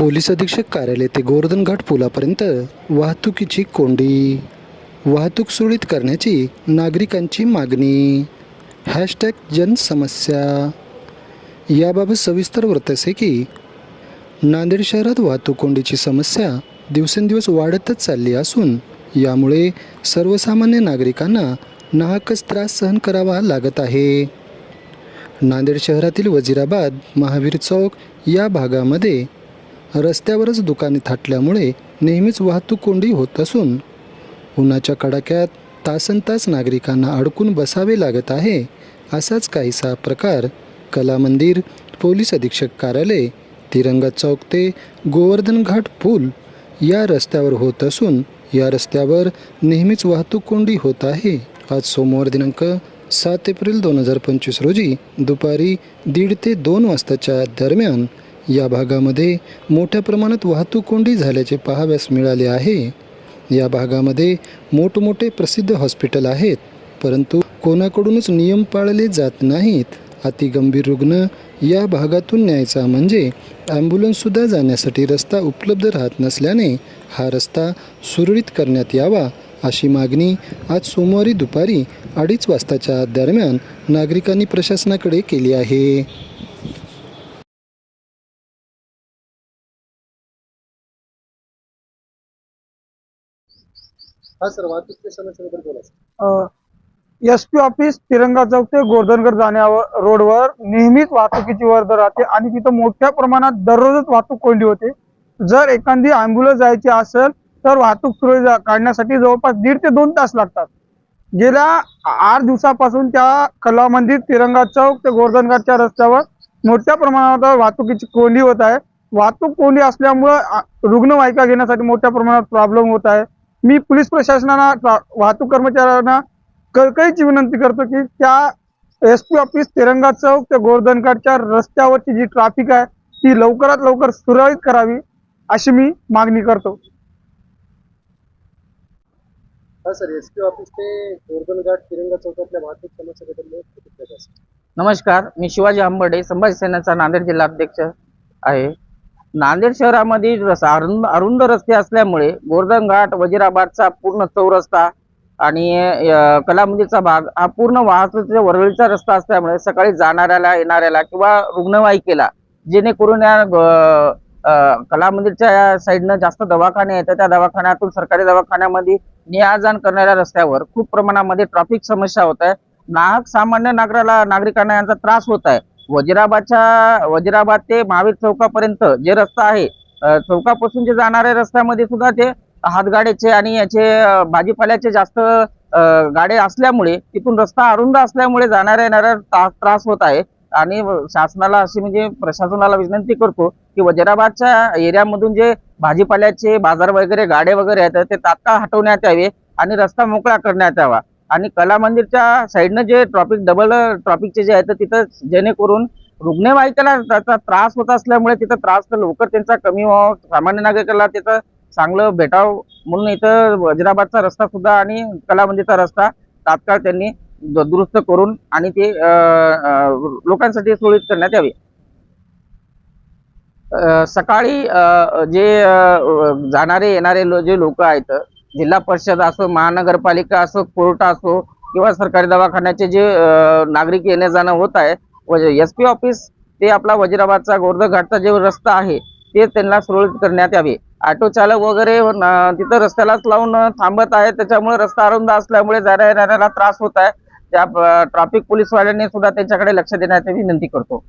Police अधीक्षक कार्यालय ते गोवर्धन घाट पुलापर्यंत वाहतुकीची कोंडी. वाहतूक सुरळीत करण्याची नागरिकांची मागणी. हॅशटॅग जनसमस्या. याबाबत सविस्तर वृत्त असे की नांदेड शहरात वाहतूक कोंडीची समस्या दिवसेंदिवस वाढतच चालली असून यामुळे सर्वसामान्य नागरिकांना नाहकच त्रास सहन करावा लागत आहे. नांदेड शहरातील वजिराबाद महावीर चौक या भागामध्ये रस्त्यावरच दुकाने थाटल्यामुळे नेहमीच वाहतूक कोंडी होत असून उन्हाच्या कडाक्यात तासन तास नागरिकांना अडकून बसावे लागत आहे असाच काहीसा प्रकार कला मंदिर पोलीस अधीक्षक कार्यालय तिरंगा चौक ते गोवर्धन घाट पूल या रस्त्यावर होत असून या रस्त्यावर नेहमीच वाहतूक कोंडी होत आहे. आज सोमवार दिनांक सात एप्रिल दोन हजार पंचवीस रोजी दुपारी दीड ते दोन वाजताच्या दरम्यान या भागामध्ये मोठ्या प्रमाणात वाहतूक कोंडी झाल्याचे पाहाव्यास मिळाले आहे. या भागामध्ये मोठमोठे प्रसिद्ध हॉस्पिटल आहेत परंतु कोणाकडूनच नियम पाळले जात नाहीत. अतिगंभीर रुग्ण या भागातून न्यायचा म्हणजे ॲम्ब्युलन्ससुद्धा जाण्यासाठी रस्ता उपलब्ध राहत नसल्याने हा रस्ता सुरळीत करण्यात यावा अशी मागणी आज सोमवारी दुपारी अडीच वाजताच्या दरम्यान नागरिकांनी प्रशासनाकडे केली आहे. हा सर वाहतूक बोला एस पी ऑफिस तिरंगा चौक ते गोर्धनगड जाण्यावर रोडवर नेहमीच वाहतुकीची वर्दळ राहते आणि तिथं मोठ्या प्रमाणात दररोजच वाहतूक कोंडी होते. जर एखादी अँब्युलन्स जायची असेल तर वाहतूक सुरळीत काढण्यासाठी जवळपास दीड ते दोन तास लागतात. गेल्या आठ दिवसापासून त्या कला मंदिर तिरंगा चौक ते गोर्धनगडच्या रस्त्यावर मोठ्या प्रमाणात वाहतुकीची कोंडी होत आहे. वाहतूक कोंडी असल्यामुळं रुग्णवाहिका घेण्यासाठी मोठ्या प्रमाणात प्रॉब्लेम होत आहे. मी पोलीस प्रशासनाला वाहतूक कर्मचाऱ्यांना कळकळीची विनंती करतो की त्या एस पी ऑफिस तिरंगा चौक ते गोवर्धनगडच्या रस्त्यावरची जी ट्रॅफिक आहे ती लवकरात लवकर सुरळीत करावी अशी मी मागणी करतो हा सर एस पी ऑफिस ते गोर्धनघाट तिरंगा चौकातल्या वाहतूक समस्येबद्दल. नमस्कार मी शिवाजी आंबर्डे संभाजी सेनेचा नांदेड जिल्हा अध्यक्ष आहे नांदेड शहरामध्ये अरुंद अरुंद रस्ते असल्यामुळे गोर्धन घाट वजिराबादचा पूर्ण चौरस्ता आणि कला मंदिरचा भाग हा पूर्ण वाहतुकीचा वरळीचा रस्ता असल्यामुळे सकाळी जाणाऱ्याला येणाऱ्याला किंवा रुग्णवाहिकेला जेणेकरून या कलामंदिरच्या कला मंदिरच्या साईडनं जास्त दवाखाने येतात त्या दवाखान्यातून सरकारी दवाखान्यामध्ये ने जाण करणाऱ्या रस्त्यावर खूप प्रमाणामध्ये ट्रॅफिक समस्या होत आहे. नाहक सामान्य नागराला नागरिकांना यांचा त्रास होत आहे. वजिराबादच्या वजिराबाद ते महावीर चौकापर्यंत जे रस्ता आहे चौकापासून जे जाणाऱ्या रस्त्यामध्ये सुद्धा ते हातगाड्याचे आणि याचे भाजीपाल्याचे जास्त गाडे असल्यामुळे तिथून रस्ता अरुंद असल्यामुळे जाणाऱ्या येणाऱ्या त्रास त्रास होत आहे. आणि शासनाला अशी म्हणजे प्रशासनाला विनंती करतो की वजिराबादच्या एरियामधून जे भाजीपाल्याचे बाजार वगैरे गाडे वगैरे आहेत ते तात्काळ हटवण्यात यावे आणि रस्ता मोकळा करण्यात यावा. आणि कला मंदिरच्या साईडनं जे ट्रॉफिक डबल ट्रॉफिकचे जे आहेत तिथं जेणेकरून रुग्णवाहिकेला त्याचा त्रास होत असल्यामुळे तिथं त्रास तर लवकर त्यांचा कमी व्हावा. सामान्य नागरिकाला तिथं चांगलं भेटावं म्हणून इथं वजिराबादचा रस्ता सुद्धा आणि कला मंदिरचा रस्ता तात्काळ त्यांनी दुरुस्त करून आणि ते लोकांसाठी सुरळीत करण्यात यावी. सकाळी जे जाणारे येणारे जे लोक आहेत जिल्हा परिषद असो महानगरपालिका असो कोर्ट असो किंवा सरकारी दवाखान्याचे जे नागरिक येणे जाणं होत आहे व एस पी ऑफिस ते आपला वजिराबादचा गोर्धघाटचा जे रस्ता आहे ते त्यांना सुरळीत करण्यात यावे. ऑटो चालक वगैरे तिथं रस्त्यालाच लावून थांबत आहे त्याच्यामुळे रस्ता अरुंद असल्यामुळे जाण्या येणाऱ्याला त्रास होत आहे. त्या ट्रॅफिक पोलीसवाल्यांनी सुद्धा त्यांच्याकडे लक्ष देण्याची विनंती करतो.